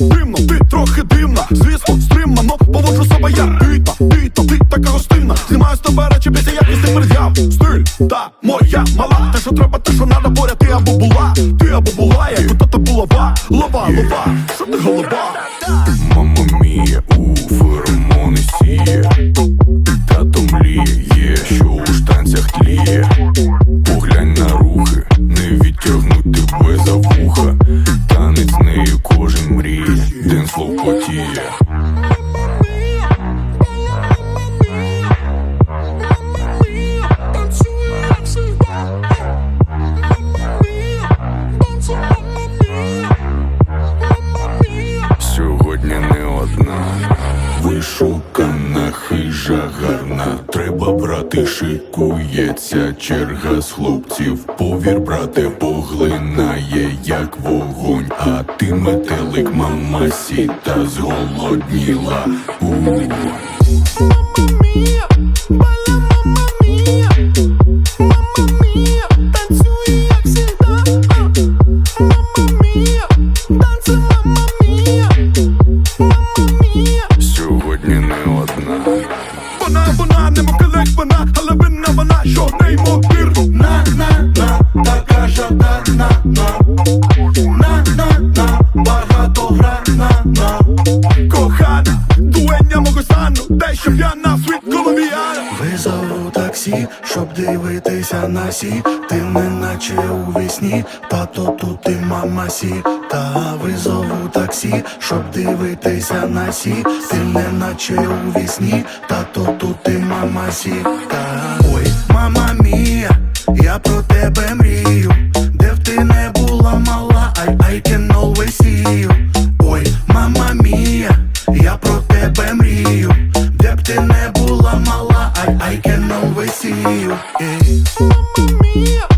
Димно, ти трохи дивна Звісно, стримано, поводжу себе я Піта, піта, ти така гостинна Знімаю з тебе речі після якісних пред'яв Стиль, та моя мала Те, що треба, те, що надо, поряд ти або була Ти або була, Лова, лова, що ти голова? Мама мія у феромони сіє. Тато мліє, що у штанцях тліє. Поглянь на рухи, не відтягнуть тебе за вуха. Танець нею кожен мріє, Денслов потіє Вишукана хижа гарна. Треба брати, шикується черга з хлопців. Повір, брате, поглинає, як вогонь. А ти метелик, мама сіта зголодніла. У. Mia, танцюй Вона, вона, не мокалек, вона, але винна вона, що неймовірна На, на, така жадарна, на На, на, на, багатогранна, на Кохана, дуеня мого стану, дещо я на у таксі, щоб дивитися на сі, ти не наче у вісні, тато тут і мама сі, та визову таксі, щоб дивитися на сі, ти не наче у вісні, тато тут і мама сі, та ой, мама мія, я про тебе мрію, де б ти не була мала, I, I can always see you Ой, мама мія, я про тебе мрію, де б ти не була мала. I, I can always see you. Yeah. Mamma mia.